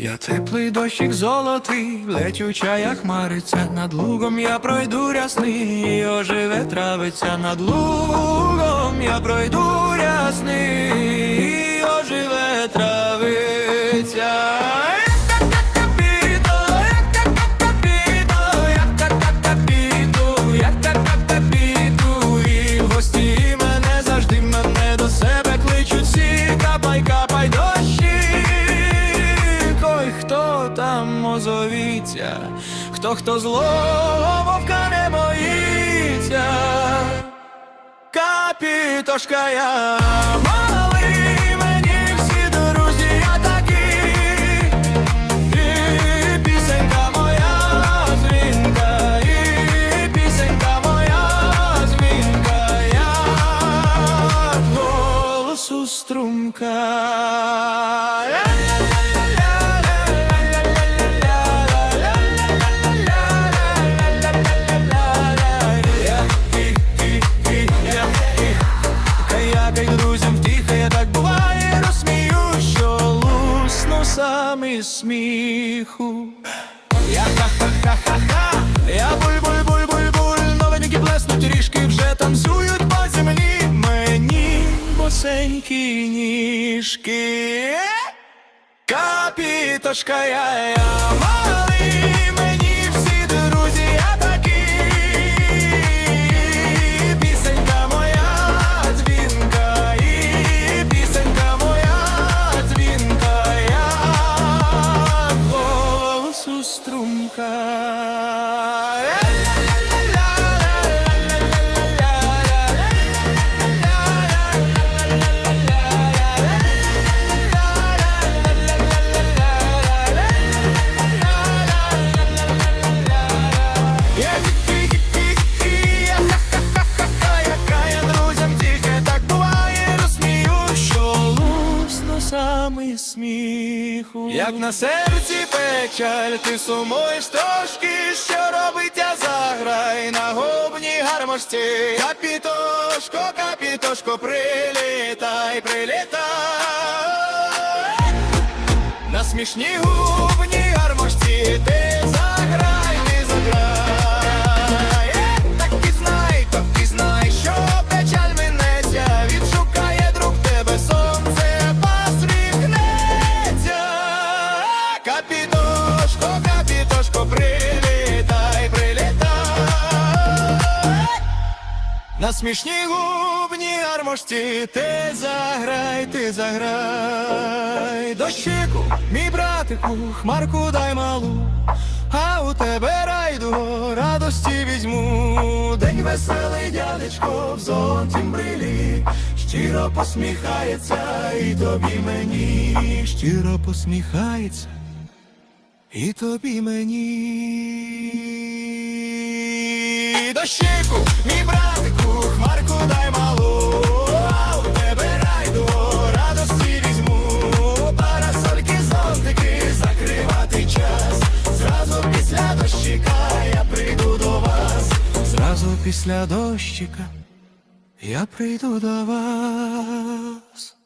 Я теплий дощик золотий, летюча, як хмариця, над лугом я пройду рясний, оживе травиця, над лугом я пройду рясний, оживе травиця. Озовіться, хто хто злого вовка не боїться. Капітошка я сміху. Я ха-ха-ха-ха-ха, я буль-буль-буль-буль-буль, новенькі блеснуть ріжки вже танцюють по землі. Мені босенькі ніжки. Капітошка я, я малий, me сміху. Як на серці печаль, ти сумуєш трошки, що робить я заграй на губній гармошці. Капітошко, капітошко, прилітай, прилітай. На смішній губній Капітошко, капітошко, прилітай, прилітай. На смішній губній гармошці ти заграй, ти заграй Дощику, мій братику, хмарку дай малу, а у тебе райду радості візьму. День веселий дядечко в зонтім брилі, щиро посміхається і тобі мені, щиро посміхається, і тобі мені. Дощику, мій братику, хмарку дай малу, у тебе райду радості візьму, парасольки, зонтики, закривати час. Зразу після дощика я прийду до вас. Зразу після дощика я прийду до вас.